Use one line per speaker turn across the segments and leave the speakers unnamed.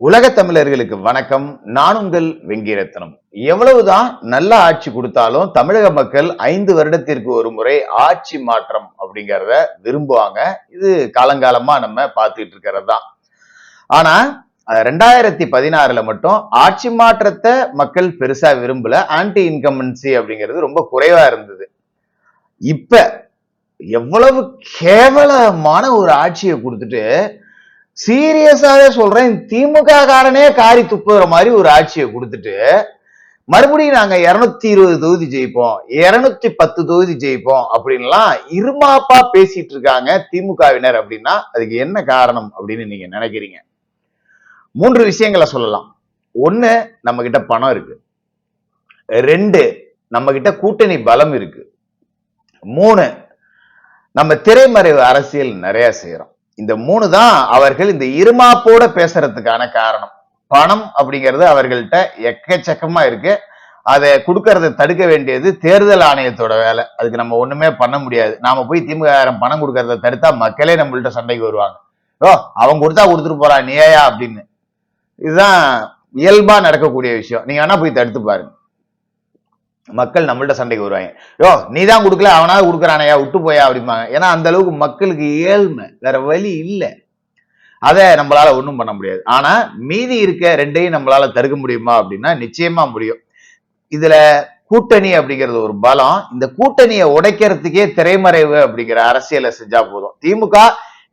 உலக தமிழர்களுக்கு வணக்கம். நான் உங்கள் வெங்கிரத்னம் எவ்வளவுதான் நல்ல ஆட்சி கொடுத்தாலும் தமிழக மக்கள் ஐந்து வருடத்திற்கு ஒரு முறை ஆட்சி மாற்றம் அப்படிங்கிறத விரும்புவாங்க. இது காலங்காலமா நம்ம பார்த்துட்டு இருக்கிறது தான். ஆனா ரெண்டாயிரத்தி பதினாறுல மட்டும் ஆட்சி மாற்றத்தை மக்கள் பெருசா விரும்பல. ஆன்டி இன்கம்பன்சி அப்படிங்கிறது ரொம்ப குறைவா இருந்தது. இப்ப எவ்வளவு கேவலமான ஒரு ஆட்சியை கொடுத்துட்டு சீரியஸாவே சொல்றேன். திமுக காரனே காரி துப்புற மாதிரி ஒரு ஆட்சியை கொடுத்துட்டு மறுபடியும் நாங்க இருநூத்தி இருபது தொகுதி ஜெயிப்போம் இருநூத்தி பத்து தொகுதி ஜெயிப்போம் அப்படின்லாம் இருமாப்பா பேசிட்டு இருக்காங்க திமுகவினர் அப்படின்னா அதுக்கு என்ன காரணம் அப்படின்னு நீங்க நினைக்கிறீங்க? மூன்று விஷயங்களை சொல்லலாம். ஒண்ணு நம்ம கிட்ட பணம் இருக்கு. ரெண்டு நம்ம கிட்ட கூட்டணி பலம் இருக்கு. மூணு நம்ம திரைமறைவு அரசியல் நிறைய செய்யறோம். இந்த மூணு தான் அவர்கள் இந்த இருமாப்போட பேசுறதுக்கான காரணம். பணம் அப்படிங்கிறது அவர்கள்ட்ட எக்கச்சக்கமா இருக்கு. அதை கொடுக்கறத தடுக்க வேண்டியது தேர்தல் ஆணையத்தோட வேலை. அதுக்கு நம்ம ஒண்ணுமே பண்ண முடியாது. நாம போய் திமுக பணம் கொடுக்கறத தடுத்தா மக்களே நம்மள்ட்ட சண்டைக்கு வருவாங்க. ஓ அவங்க கொடுத்தா கொடுத்துட்டு போறான் நீயா அப்படின்னு. இதுதான் இயல்பா நடக்கக்கூடிய விஷயம். நீங்க வேணா போய் தடுத்து பாருங்க. மக்கள் நம்மள்ட்ட சண்டைக்கு வருவாங்க. யோ நீ தான் கொடுக்கல அவனாவது கொடுக்குறானையா விட்டு போயா அப்படிம்பாங்க. ஏன்னா அந்த அளவுக்கு மக்களுக்கு ஏழ்மை வேற வழி இல்லை. அதை நம்மளால ஒன்றும் பண்ண முடியாது. ஆனா மீதி இருக்க ரெண்டையும் நம்மளால தடுக்க முடியுமா அப்படின்னா நிச்சயமா முடியும். இதுல கூட்டணி அப்படிங்கிறது ஒரு பலம். இந்த கூட்டணியை உடைக்கிறதுக்கே திரைமறைவு அப்படிங்கிற அரசியலை செஞ்சா போதும். திமுக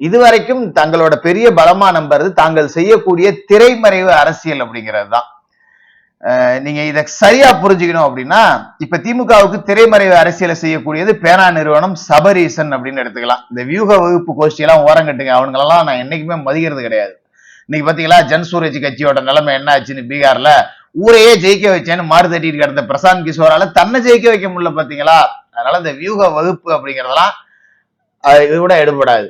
இதுவரைக்கும் தங்களோட பெரிய பலமா நம்புறது தாங்கள் செய்யக்கூடிய திரைமறைவு அரசியல் அப்படிங்கிறது தான். நீங்க இத சரியா புரிஞ்சுக்கணும் அப்படின்னா இப்ப திமுகவுக்கு திரைமறைவு அரசியலை செய்யக்கூடியது பேனா நிறுவனம் சபரீசன் அப்படின்னு எடுத்துக்கலாம். இந்த வியூக வகுப்பு கோஷ்டி எல்லாம் ஓரங்கட்டுங்க அவனுங்களெல்லாம் நான் என்னைக்குமே மதிக்கிறது கிடையாது. இன்னைக்கு பாத்தீங்களா ஜன்சூரஜ் கட்சியோட நிலைமை என்ன ஆச்சுன்னு பீகார்ல ஊரையே ஜெயிக்க வச்சேன்னு மாறு தட்டிட்டு கிடந்த பிரசாந்த் கிஷோரால தன்னை ஜெயிக்க வைக்க முடியல பாத்தீங்களா? அதனால இந்த வியூக வகுப்பு அப்படிங்கறதெல்லாம் இது கூட எடுபடாது.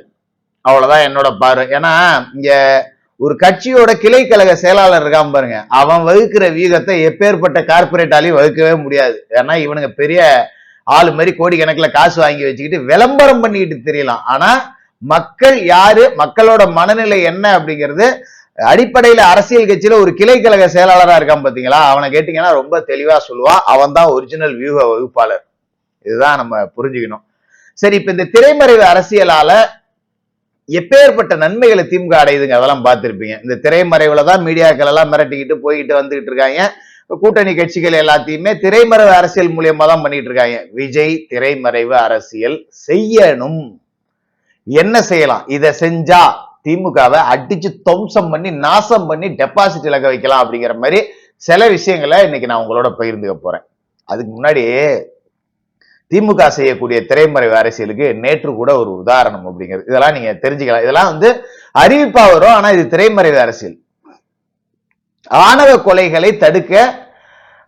அவ்வளவுதான் என்னோட பாரு ஏன்னா இங்க ஒரு கட்சியோட கிளை கழக செயலாளர் இருக்கான் பாருங்க. அவன் வகுக்கிற வியூகத்தை எப்பேற்பட்ட கார்பரேட்டாலையும் வகுக்கவே முடியாது. ஏன்னா இவனுங்க பெரிய ஆளு மாதிரி கோடிக்கணக்கில் காசு வாங்கி வச்சுக்கிட்டு விளம்பரம் பண்ணிக்கிட்டு தெரியலாம். ஆனா மக்கள் யாரு மக்களோட மனநிலை என்ன அப்படிங்கிறது அடிப்படையில அரசியல் கட்சியில ஒரு கிளை கழக செயலாளராக இருக்கான் பாத்தீங்களா? அவனை கேட்டீங்கன்னா ரொம்ப தெளிவா சொல்லுவான் அவன் தான் ஒரிஜினல் வியூக வகுப்பாளர். இதுதான் நம்ம புரிஞ்சுக்கணும். சரி இப்ப இந்த திரைமறைவு அரசியலால எப்பேற்பட்ட நன்மைகளை திமுக அடையுதுங்க அதெல்லாம் பார்த்துருப்பீங்க. இந்த திரைமறைவுல தான் மீடியாக்கள் எல்லாம் மிரட்டிக்கிட்டு போய்கிட்டு வந்துகிட்டு இருக்காங்க. கூட்டணி கட்சிகள் எல்லாத்தையுமே திரைமறைவு அரசியல் மூலியமா தான் பண்ணிட்டு இருக்காங்க. விஜய் திரைமறைவு அரசியல் செய்யணும். என்ன செய்யலாம்? இதை செஞ்சா திமுகவை அடிச்சு துவம்சம் பண்ணி நாசம் பண்ணி டெபாசிட் இலக்க வைக்கலாம் அப்படிங்கிற மாதிரி சில விஷயங்களை இன்னைக்கு நான் உங்களோட பகிர்ந்துக்க போறேன். அதுக்கு முன்னாடி திமுக செய்யக்கூடிய திரைமறைவு அரசியலுக்கு நேற்று கூட ஒரு உதாரணம் அப்படிங்கிறது. இதெல்லாம் நீங்க தெரிஞ்சுக்கலாம். இதெல்லாம் வந்து அறிவிப்பா வரும் ஆனா இது திரைமறைவு அரசியல். ஆணவ கொலைகளை தடுக்க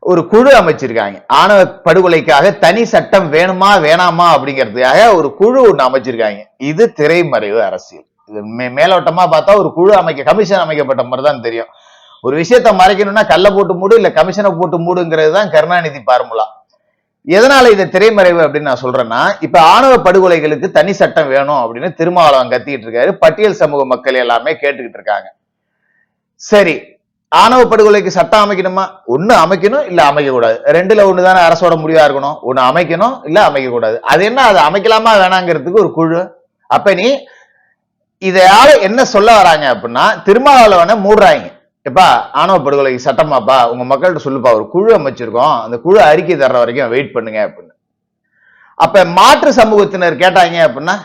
ஒரு குழு அமைச்சிருக்காங்க. ஆணவ படுகொலைக்காக தனி சட்டம் வேணுமா வேணாமா அப்படிங்கிறதுக்காக ஒரு குழு ஒன்று அமைச்சிருக்காங்க. இது திரைமறைவு அரசியல். இது மே- மேலோட்டமா பார்த்தா ஒரு குழு அமைக்க கமிஷன் அமைக்கப்பட்ட மாதிரி தான் தெரியும். ஒரு விஷயத்தை மறைக்கணும்னா கல்ல போட்டு மூடு இல்ல கமிஷனை போட்டு மூடுங்கிறது தான் கருணாநிதி பார்முலா. எதனால இது திரைமறைவு அப்படின்னு நான் சொல்றேன்னா இப்ப ஆணவ படுகொலைகளுக்கு தனி சட்டம் வேணும் அப்படின்னு திருமாவளவன் கத்திட்டு இருக்காரு. பட்டியல் சமூக மக்கள் எல்லாமே கேட்டுக்கிட்டு இருக்காங்க. சரி ஆணவ படுகொலைக்கு சட்டம் அமைக்கணுமா? ஒண்ணு அமைக்கணும் இல்ல அமைக்க கூடாது ரெண்டுல ஒண்ணு தானே அரசோட முடிவா இருக்கணும்? ஒண்ணு அமைக்கணும் இல்ல அமைக்க கூடாது அது என்ன அது அமைக்கலாமா வேணாங்கிறதுக்கு ஒரு குழு. அப்ப நீ இதையால என்ன சொல்ல வராங்க அப்படின்னா திருமாவளவனை மூடுறாங்க. எப்பா ஆணவ படுகொலை சட்டமாப்பா உங்க மக்கள்கிட்ட சொல்லுப்பா ஒரு குழு அமைச்சிருக்கோம். அந்த குழு அறிக்கை தர்ற வரைக்கும் வெயிட் பண்ணுங்க அப்படின்னு. அப்ப மாற்று சமூகத்தினர் கேட்டாங்க அப்படின்னா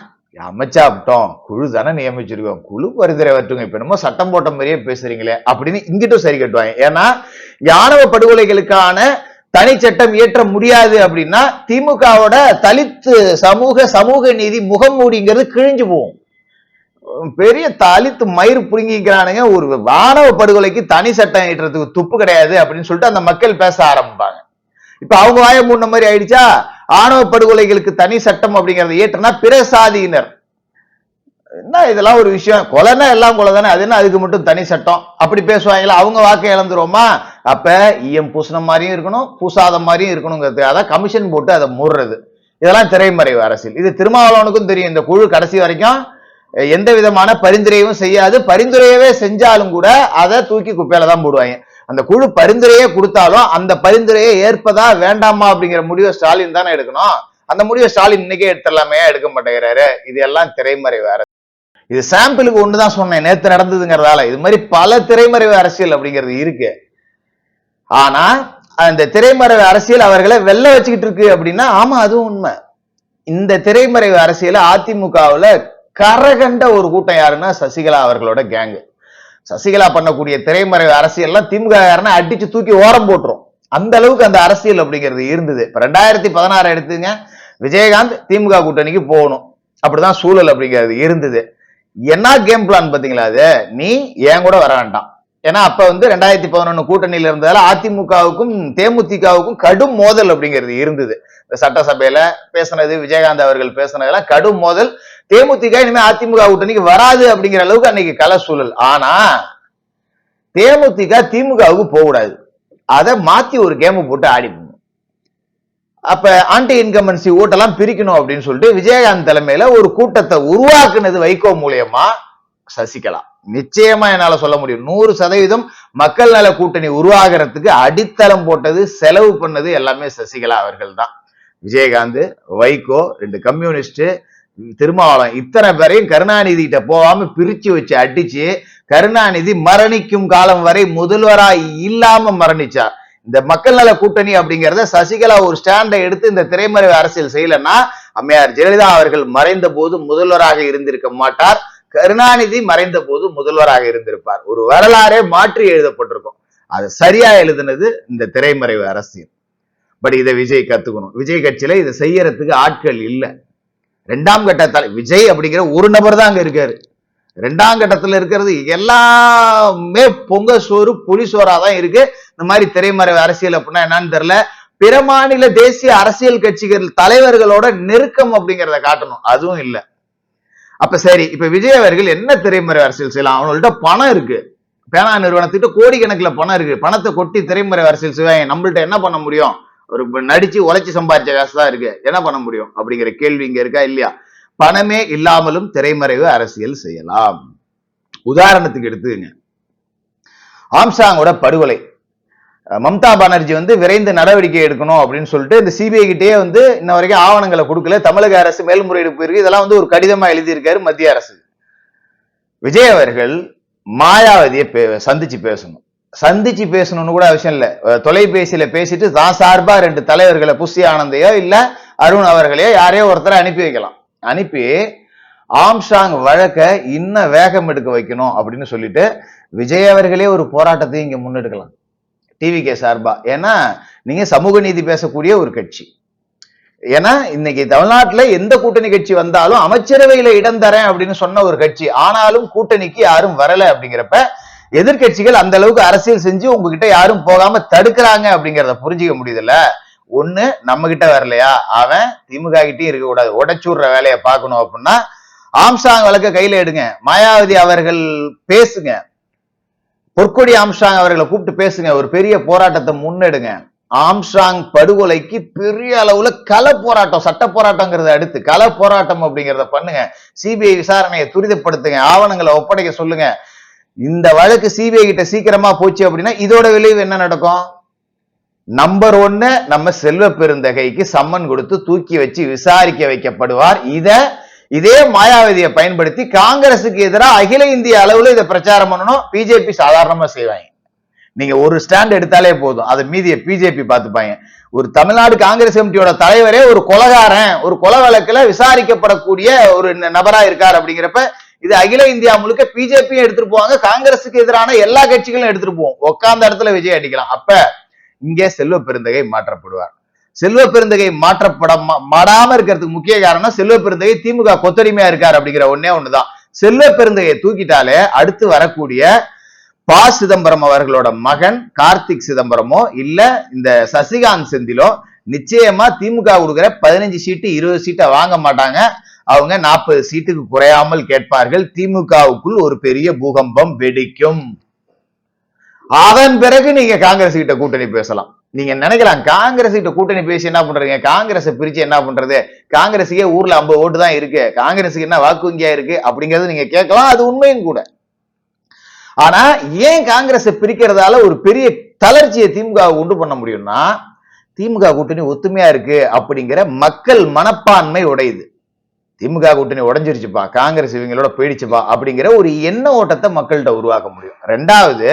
அமைச்சா விட்டோம். குழு தானே நியமிச்சிருக்கோம். குழு பரிந்துரை வரட்டுங்க. இப்ப என்னமோ சட்டம் போட்ட மாதிரியே பேசுறீங்களே அப்படின்னு இங்கிட்டும் சரி கட்டுவாங்க. ஏன்னா யானவ படுகொலைகளுக்கான தனி சட்டம் இயற்ற முடியாது அப்படின்னா திமுகவோட தலித்து சமூக சமூக நீதி முகமூடிங்கிறது கிழிஞ்சு போகும். பெரிய தலித்து மயிர் புடுங்கிக்கிறானுங்க. ஒரு ஆணவ படுகொலைக்கு தனி சட்டம் ஈட்டுறதுக்கு துப்பு கிடையாது அப்படின்னு சொல்லிட்டு அந்த மக்கள் பேச ஆரம்பிப்பாங்க. இப்ப அவங்க வாய மூடின மாதிரி ஆயிடுச்சா? ஆணவ படுகொலைகளுக்கு தனி சட்டம் அப்படிங்கறத ஏற்றுனா பிற சாதியினர். என்ன இதெல்லாம் ஒரு விஷயம்? கொலைன்னா எல்லாம் கொலை தானே. அது என்ன? அதுக்கு மட்டும் தனி சட்டம். அப்படி பேசுவாங்களா? அவங்க வாக்கை இழந்துருவோமா? அப்ப ஈயம் பூசின மாதிரியும் இருக்கணும் பூசாத மாதிரியும் இருக்கணுங்கிறது. அதான் கமிஷன் போட்டு அதை மூடுறது. இதெல்லாம் திரைமறைவு அரசியல். இது திருமாவளவனுக்கும் தெரியும். இந்த குழு கடைசி வரைக்கும் எந்த விதமான பரிந்துரையும் செய்யாது. பரிந்துரையவே செஞ்சாலும் கூட அதை தூக்கி குப்பையில தான் போடுவாங்க. அந்த குழு பரிந்துரையே கொடுத்தாலும் அந்த பரிந்துரையை ஏற்பதா வேண்டாமா அப்படிங்கிற முடிவை ஸ்டாலின் தானே எடுக்கணும். அந்த முடிவை ஸ்டாலின் இன்னைக்கே எடுத்துடலாமே எடுக்க மாட்டேங்கிறாரு. இது எல்லாம் திரைமறைவு வேற. இது சாம்பிளுக்கு ஒண்ணுதான் சொன்னேன். நேத்து நடந்ததுங்கிறதால. இது மாதிரி பல திரைமறைவு அரசியல் அப்படிங்கிறது இருக்கு. ஆனா அந்த திரைமறைவு அரசியல் அவர்களை வெள்ள வச்சுக்கிட்டு இருக்கு அப்படின்னா ஆமா அதுவும் உண்மை. இந்த திரைமறைவு அரசியல அதிமுகவுல கரகண்ட ஒரு கூட்டம் யாருன்னா சசிகலா அவர்களோட கேங்கு சசிகலா பண்ணக்கூடிய திரைமறைவு அரசியல்லாம் திமுக யாருன்னா அடிச்சு தூக்கி ஓரம் போட்டுரும். அந்த அளவுக்கு அந்த அரசியல் அப்படிங்கிறது இருந்தது. இப்ப ரெண்டாயிரத்தி பதினாறு எடுத்துங்க. விஜயகாந்த் திமுக கூட்டணிக்கு போகணும். அப்படிதான் சூழல் அப்படிங்கிறது இருந்தது. என்ன கேம் பிளான் பாத்தீங்களா அது? நீ ஏன் கூட வர வேண்டாம். ஏன்னா அப்ப வந்து ரெண்டாயிரத்தி பதினொன்னு கூட்டணியில இருந்ததால அதிமுகவுக்கும் தேமுதிகவுக்கும் கடும் மோதல் அப்படிங்கிறது இருந்தது. இந்த சட்டசபையில பேசுனது விஜயகாந்த் அவர்கள் பேசினதெல்லாம் கடும் மோதல். தேமுதிக இனிமே அதிமுக கூட்டணிக்கு வராது அப்படிங்கிற அளவுக்கு அன்னைக்கு கல சூழல். ஆனா தேமுதிக திமுகவுக்கு போகக்கூடாது. அதை மாத்தி ஒரு கேம் போட்டு ஆடி அப்ப ஆன்டி இன்கமன்சி ஓட்டெல்லாம் பிரிக்கணும் அப்படின்னு சொல்லிட்டு விஜயகாந்த் தலைமையில ஒரு கூட்டத்தை உருவாக்குனது வைகோ மூலியமா சசிகலா. நிச்சயமா என்னால சொல்ல முடியும். நூறு சதவீதம் மக்கள் நல கூட்டணி உருவாகிறதுக்கு அடித்தளம் போட்டது செலவு பண்ணது எல்லாமே சசிகலா அவர்கள் தான் விஜயகாந்த் வைகோ ரெண்டு கம்யூனிஸ்ட் திருமாவளம் இத்தனை பேரையும் கருணாநிதி கிட்ட போகாம பிரிச்சு வச்சு அடிச்சு கருணாநிதி மரணிக்கும் காலம் வரை முதல்வரா இல்லாம மரணிச்சார். இந்த மக்கள் நல கூட்டணி அப்படிங்கறத சசிகலா ஒரு ஸ்டாண்டை எடுத்து இந்த திரைமறைவு அரசியல் செய்யலன்னா அம்மையார் ஜெயலலிதா அவர்கள் மறைந்த போது முதல்வராக இருந்திருக்க மாட்டார். கருணாநிதி மறைந்த போது முதல்வராக இருந்திருப்பார். ஒரு வரலாறே மாற்றி எழுதப்பட்டிருக்கும். அது சரியா எழுதுனது இந்த திரைமறைவு அரசியல். பட் இதை விஜய் கத்துக்கணும். விஜய் கட்சியில இதை செய்யறதுக்கு ஆட்கள் இல்லை. ரெண்டாம் கட்ட தலை விஜய் அப்படிங்கிற ஒரு நபர் தான் அங்கே இருக்காரு. ரெண்டாம் கட்டத்துல இருக்கிறது எல்லாமே பொங்க சோறு புலி சோறா தான் இருக்கு. இந்த மாதிரி திரைமறைவு அரசியல் அப்படின்னா என்னன்னு தெரியல. பிற மாநில தேசிய அரசியல் கட்சிகள் தலைவர்களோட நெருக்கம் அப்படிங்கிறத காட்டணும். அதுவும் இல்லை. அப்ப சரி இப்ப விஜய் அவர்கள் என்ன திரைமறை அரசியல் செய்யலாம்? அவங்கள்ட்ட பணம் இருக்கு. பேனா நிறுவனத்திட்ட கோடிக்கணக்கில் பணம் இருக்கு. பணத்தை கொட்டி திரைமறை அரசியல் செய்வாங்க. நம்மள்ட்ட என்ன பண்ண முடியும்? ஒரு நடிச்சு உழைச்சி சம்பாதிச்ச காசு தான் இருக்கு. என்ன பண்ண முடியும்? அப்படிங்கிற கேள்வி இங்க இருக்கா இல்லையா? பணமே இல்லாமலும் திரைமறைவு அரசியல் செய்யலாம். உதாரணத்துக்கு எடுத்துங்க ஆம்சாங்கோட படுகொலை. மம்தா பானர்ஜி வந்து விரைந்து நடவடிக்கை எடுக்கணும் அப்படின்னு சொல்லிட்டு இந்த சிபிஐ கிட்டே வந்து இன்ன வரைக்கும் ஆவணங்களை கொடுக்கல. தமிழக அரசு மேல்முறையீடு போயிருக்கு. இதெல்லாம் வந்து ஒரு கடிதமா எழுதியிருக்காரு மத்திய அரசு. விஜய் அவர்கள் மாயாவதியை பே- சந்திச்சு பேசணும். சந்திச்சு பேசணும்னு கூட அவசியம் இல்ல. தொலைபேசியில பேசிட்டு தான் சார்பா ரெண்டு தலைவர்களை புஷி ஆனந்தையோ இல்ல அருண் அவர்களையோ யாரையோ ஒருத்தரை அனுப்பி வைக்கலாம். அனுப்பி ஆம்ஷாங் வழக்க இன்னும் வேகம் எடுக்க வைக்கணும் அப்படின்னு சொல்லிட்டு விஜய் அவர்களே ஒரு போராட்டத்தை இங்க முன்னெடுக்கலாம். டிவிகே சார்பா. ஏன்னா நீங்க சமூக நீதி பேசக்கூடிய ஒரு கட்சி. ஏன்னா இன்னைக்கு தமிழ்நாட்டுல எந்த கூட்டணி கட்சி வந்தாலும் அமைச்சரவையில இடம் தரேன் அப்படின்னு சொன்ன ஒரு கட்சி. ஆனாலும் கூட்டணிக்கு யாரும் வரல அப்படிங்கிறப்ப எதிர்க்கட்சிகள் அந்த அளவுக்கு அரசியல் செஞ்சு உங்ககிட்ட யாரும் போகாம தடுக்கிறாங்க அப்படிங்கறத புரிஞ்சுக்க முடியுதுல்ல? ஒண்ணு நம்ம கிட்ட வரலையா? அவன் திமுக கிட்டயும் இருக்க கூடாது. உடைச்சுடுற வேலையை பார்க்கணும் அப்படின்னா ஆம்சாங் வழக்க கையில எடுங்க. மாயாவதி அவர்கள் பேசுங்க. பொற்கொடி ஆம்சாங் அவர்களை கூப்பிட்டு பேசுங்க. ஒரு பெரிய போராட்டத்தை முன்னெடுங்க. ஆம்சாங் படுகொலைக்கு பெரிய அளவுல கள போராட்டம் சட்ட போராட்டங்கிறத அடுத்து கள போராட்டம் அப்படிங்கறத பண்ணுங்க. சிபிஐ விசாரணையை துரிதப்படுத்துங்க. ஆவணங்களை ஒப்படைக்க சொல்லுங்க. இந்த வழக்கு சிபிஐ கிட்ட சீக்கிரமா போச்சு அப்படின்னா இதோட விளைவு என்ன நடக்கும்? நம்பர் ஒன்னு நம்ம செல்வ பெருந்தகைக்கு சம்மன் கொடுத்து தூக்கி வச்சு விசாரிக்க வைக்கப்படுவார். இத இதே மாயாவதியை பயன்படுத்தி காங்கிரசுக்கு எதிராக அகில இந்திய அளவுல இதை பிரச்சாரம் பண்ணணும். பிஜேபி சாதாரணமா செய்வாங்க. நீங்க ஒரு ஸ்டாண்ட் எடுத்தாலே போதும். அது மீதியை பிஜேபி பார்த்துப்பாங்க. ஒரு தமிழ்நாடு காங்கிரஸ் கமிட்டியோட தலைவரே ஒரு கொலகாரன். ஒரு கொலை வழக்குல விசாரிக்கப்படக்கூடிய ஒரு நபரா இருக்கார் அப்படிங்கிறப்ப இது அகில இந்தியா முழுக்க பிஜேபியும் எடுத்துட்டு போவாங்க. காங்கிரஸுக்கு எதிரான எல்லா கட்சிகளும் எடுத்துட்டு போவோம். உட்கார்ந்த இடத்துல விஜய் அடிக்கலாம். அப்ப இங்கே செல்வ பெருந்தகை மாற்றப்படுவார். செல்வ பெருந்தகை மாற்றப்பட மா- மாடாம இருக்கிறதுக்கு முக்கிய காரணம் செல்வ பெருந்தகை திமுக கொத்தடிமையா இருக்கார் அப்படிங்கிற ஒண்ணே ஒண்ணுதான். செல்வ பெருந்தகையை தூக்கிட்டாலே அடுத்து வரக்கூடிய ப. சிதம்பரம் அவர்களோட மகன் கார்த்திக் சிதம்பரமோ இல்ல இந்த சசிகாந்த் செந்திலோ நிச்சயமா திமுக கொடுக்குற பதினஞ்சு சீட்டு இருபது சீட்டை வாங்க மாட்டாங்க. அவங்க நாற்பது சீட்டுக்கு குறையாமல் கேட்பார்கள். திமுகவுக்குள் ஒரு பெரிய பூகம்பம் வெடிக்கும். அதன் பிறகு நீங்க காங்கிரஸ் கிட்ட கூட்டணி பேசலாம். நீங்க நினைக்கலாம் காங்கிரஸ் கிட்ட கூட்டணி பேசி என்ன பண்றீங்க? காங்கிரஸை பிரிச்சு என்ன பண்றது? காங்கிரஸுக்கே ஊர்ல ஐம்பது ஓட்டு தான் இருக்கு. காங்கிரஸுக்கு என்ன வாக்கு வங்கியா இருக்கு? அப்படிங்கறது நீங்க கேட்கலாம். அது உண்மையும் கூட. ஆனா ஏன் காங்கிரஸை பிரிக்கிறதால ஒரு பெரிய தளர்ச்சியை திமுக உண்டு பண்ண முடியும்னா திமுக கூட்டணி ஒத்துமையா இருக்கு அப்படிங்கிற மக்கள் மனப்பான்மை உடையுது. திமுக கூட்டணி உடஞ்சிருச்சுப்பா காங்கிரஸ் இவங்களோட போயிடுச்சுப்பா அப்படிங்கிற ஒரு எண்ண ஓட்டத்தை மக்கள்கிட்ட உருவாக்க முடியும். ரெண்டாவது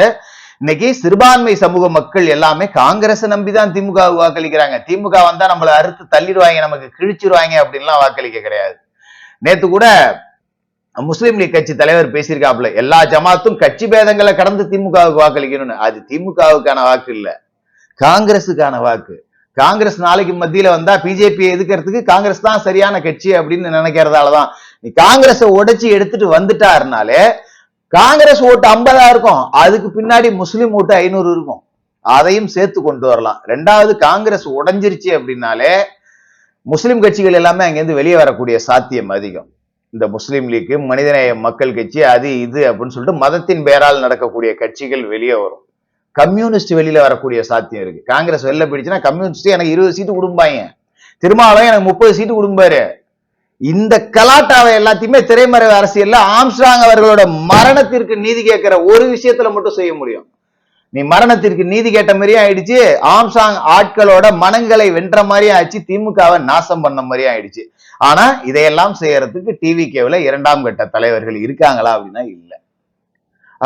இன்னைக்கு சிறுபான்மை சமூக மக்கள் எல்லாமே காங்கிரஸ் நம்பிதான் திமுக வாக்களிக்கிறாங்க. திமுக வந்தா நம்மளை அறுத்து தள்ளிடுவாங்க நமக்கு கிழிச்சிருவாங்க அப்படின்லாம் வாக்களிக்க கிடையாது. நேத்து கூட முஸ்லீம் லீக் கட்சி தலைவர் பேசியிருக்காப்புல எல்லா ஜமாத்தும் கட்சி பேதங்களை கடந்து திமுகவுக்கு வாக்களிக்கணும்னு. அது திமுகவுக்கான வாக்கு இல்ல காங்கிரஸுக்கான வாக்கு. காங்கிரஸ் நாளைக்கு மத்தியில வந்தா பிஜேபி எதுக்கிறதுக்கு காங்கிரஸ் தான் சரியான கட்சி அப்படின்னு நினைக்கிறதாலதான். நீ காங்கிரஸை உடைச்சி எடுத்துட்டு வந்துட்டாருனாலே காங்கிரஸ் ஓட்டு ஐம்பதா இருக்கும். அதுக்கு பின்னாடி முஸ்லீம் ஓட்டு ஐநூறு இருக்கும். அதையும் சேர்த்து கொண்டு வரலாம். ரெண்டாவது காங்கிரஸ் உடைஞ்சிருச்சு அப்படின்னாலே முஸ்லீம் கட்சிகள் எல்லாமே அங்கேருந்து வெளியே வரக்கூடிய சாத்தியம் அதிகம். இந்த முஸ்லீம் லீக் மனிதநேய மக்கள் கட்சி அது இது அப்படின்னு சொல்லிட்டு மதத்தின் பெயரால் நடக்கக்கூடிய கட்சிகள் வெளியே வரும். கம்யூனிஸ்ட் வெளியில வரக்கூடிய சாத்தியம் இருக்கு. காங்கிரஸ் வெளில போயிடுச்சுன்னா கம்யூனிஸ்ட் எனக்கு இருபது சீட்டு கொடுப்பாங்க திருமாவளவன் எனக்கு முப்பது சீட்டு கொடுப்பாரு இந்த கலாட்டாவை எல்லாத்தையுமே திரைமறைவு அரசியல்ல ஆம்ஸ்டாங் அவர்களோட மரணத்திற்கு நீதி கேட்கிற ஒரு விஷயத்துல மட்டும் செய்ய முடியும். நீ மரணத்திற்கு நீதி கேட்ட மாதிரியும் ஆயிடுச்சு ஆம்சாங் ஆட்களோட மனங்களை வென்ற மாதிரியும் ஆயிடுச்சு திமுகவை நாசம் பண்ண மாதிரியும் ஆயிடுச்சு. ஆனா இதையெல்லாம் செய்யறதுக்கு டிவி கேவில இரண்டாம் கட்ட தலைவர்கள் இருக்காங்களா அப்படின்னா இல்ல.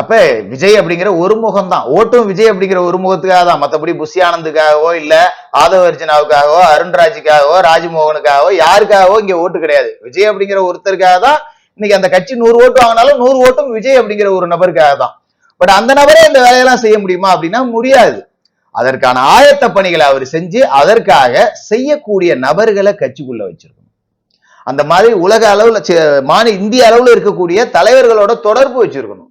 அப்ப விஜய் அப்படிங்கிற ஒரு முகம் தான் ஓட்டும் விஜய் அப்படிங்கிற ஒரு முகத்துக்காக தான். மத்தபடி புஷி ஆனந்துக்காகவோ இல்ல ஆதவ அர்ஜுனாவுக்காகவோ அருண்ராஜுக்காகவோ ராஜ்மோகனுக்காகவோ யாருக்காகவோ இங்க ஓட்டு கிடையாது. விஜய் அப்படிங்கிற ஒருத்தருக்காக தான் இன்னைக்கு அந்த கட்சி நூறு ஓட்டு வாங்கினாலும் நூறு ஓட்டும் விஜய் அப்படிங்கிற ஒரு நபருக்காக தான். பட் அந்த நபரே இந்த வேலையெல்லாம் செய்ய முடியுமா அப்படின்னா முடியாது. அதற்கான ஆயத்த பணிகளை அவர் செஞ்சு அதற்காக செய்யக்கூடிய நபர்களை கட்சிக்குள்ள வச்சிருக்கணும். அந்த மாதிரி உலக அளவுல மாநில இந்திய அளவுல இருக்கக்கூடிய தலைவர்களோட தொடர்பு வச்சிருக்கணும்.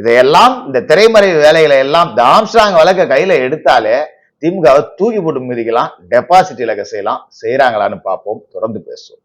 இதையெல்லாம் இந்த திரைமறைவு வேலைகளை எல்லாம் தாம்ஸ்டாங் வழக்க கையில எடுத்தாலே திமுகவை தூக்கி போட்டு மிதிக்கலாம் டெபாசிட் இலக்க செய்யலாம். செய்யறாங்களான்னு பார்ப்போம் தொடர்ந்து பேசுவோம்.